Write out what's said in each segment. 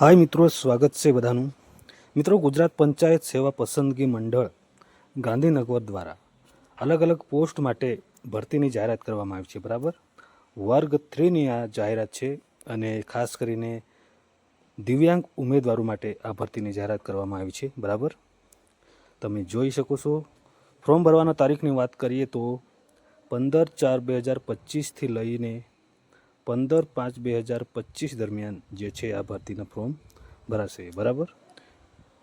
હાય મિત્રો, સ્વાગત છે બધાનું. મિત્રો, ગુજરાત પંચાયત સેવા પસંદગી મંડળ ગાંધીનગર દ્વારા અલગ અલગ પોસ્ટ માટે ભરતીની જાહેરાત કરવામાં આવી છે, બરાબર? વર્ગ થ્રીની આ જાહેરાત છે અને ખાસ કરીને દિવ્યાંગ ઉમેદવારો માટે આ ભરતીની જાહેરાત કરવામાં આવી છે, બરાબર? તમે જોઈ શકો છો. ફોર્મ ભરવાના તારીખની વાત કરીએ તો પંદર ચાર બે હજાર પચીસથી લઈને પંદર પાંચ બે હજાર પચીસ દરમિયાન જે છે આ ભરતીના ફોર્મ ભરાશે. બરાબર?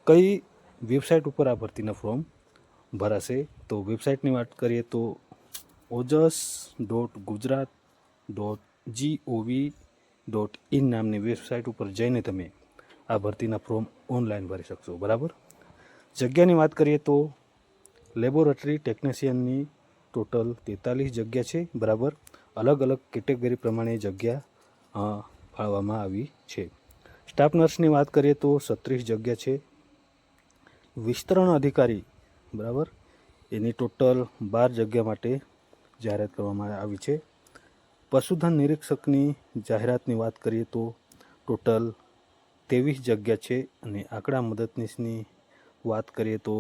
કઈ વેબસાઇટ ઉપર આ ભરતીના ફોર્મ ભરાશે? તો વેબસાઇટની વાત કરીએ તો Ojas dot Gujarat dot GOV dot in નામની વેબસાઇટ ઉપર જઈને તમે આ ભરતીના ફોર્મ ઓનલાઈન ભરી શકશો. બરાબર? જગ્યાની વાત કરીએ તો લેબોરેટરી ટેકનિશિયનની ટોટલ તેતાલીસ જગ્યા છે. બરાબર? અલગ અલગ કેટેગરી પ્રમાણે જગ્યા ફાળવામાં આવી છે. સ્ટાફ નર્સની વાત કરીએ તો સત્રીસ જગ્યા છે. વિસ્તરણ અધિકારી, બરાબર? એની ટોટલ બાર જગ્યા માટે જાહેરાત કરવામાં આવી છે. પશુધન નિરીક્ષકની જાહેરાતની વાત કરીએ તો ટોટલ ત્રેવીસ જગ્યા છે અને આંકડા મદદનીશની વાત કરીએ તો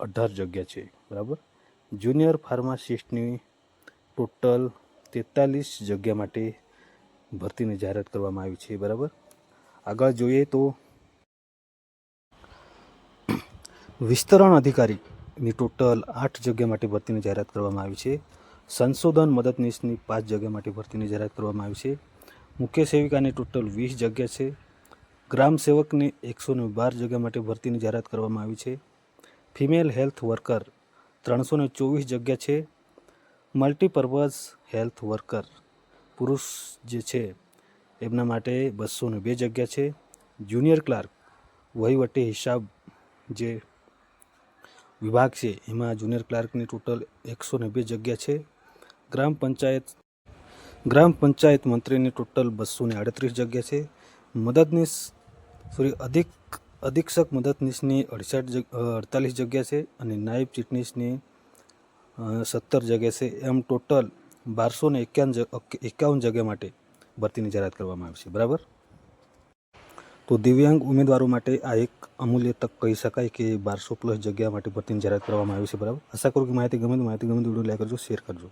અઢાર જગ્યા છે, બરાબર? જુનિયર ફાર્માસિસ્ટની ટોટલ તેતાલીસ જગ્યા માટે ભરતીની જાહેરાત કરવામાં આવી છે, બરાબર? આગળ જોઈએ તો વિસ્તરણ અધિકારીની ટોટલ આઠ જગ્યા માટે ભરતીની જાહેરાત કરવામાં આવી છે. સંશોધન મદદનીશની પાંચ જગ્યા માટે ભરતીની જાહેરાત કરવામાં આવી છે. મુખ્ય સેવિકાની ટોટલ વીસ જગ્યા છે. ગ્રામ સેવકને એકસો ને બાર જગ્યા માટે ભરતીની જાહેરાત કરવામાં આવી છે. ફિમેલ હેલ્થ વર્કર ત્રણસો ચોવીસ જગ્યા છે. મલ્ટીપર્પઝ હેલ્થ વર્કર પુરુષ જે છે, એમના માટે બસો ને બે જગ્યા છે. જુનિયર ક્લાર્ક વહીવટી હિસાબ જે વિભાગ છે, એમાં જુનિયર ક્લાર્કની ટોટલ એકસો ને બે જગ્યા છે. ગ્રામ પંચાયત ગ્રામ પંચાયત મંત્રીની ટોટલ બસો ને આડત્રીસ જગ્યા છે. મદદનીશ સોરી અધિક, અધિક્ષક મદદનીશની અડસઠ અડતાલીસ જગ્યા છે અને નાયબ ચીટનીશની સત્તર જગ્યા છે. એમ ટોટલ બારસો ને એકાવન એકાવન જગ્યા માટે ભરતીની જાહેરાત કરવામાં આવી છે. બરાબર? તો દિવ્યાંગ ઉમેદવારો માટે આ એક અમૂલ્ય તક કહી શકાય કે બારસો પ્લસ જગ્યા માટે ભરતીની જાહેરાત કરવામાં આવી છે. બરાબર? આશા કરું કે માહિતી ગમે તો માહિતી ગમે તો વીડિયો લાઈક કરજો, શેર કરજો.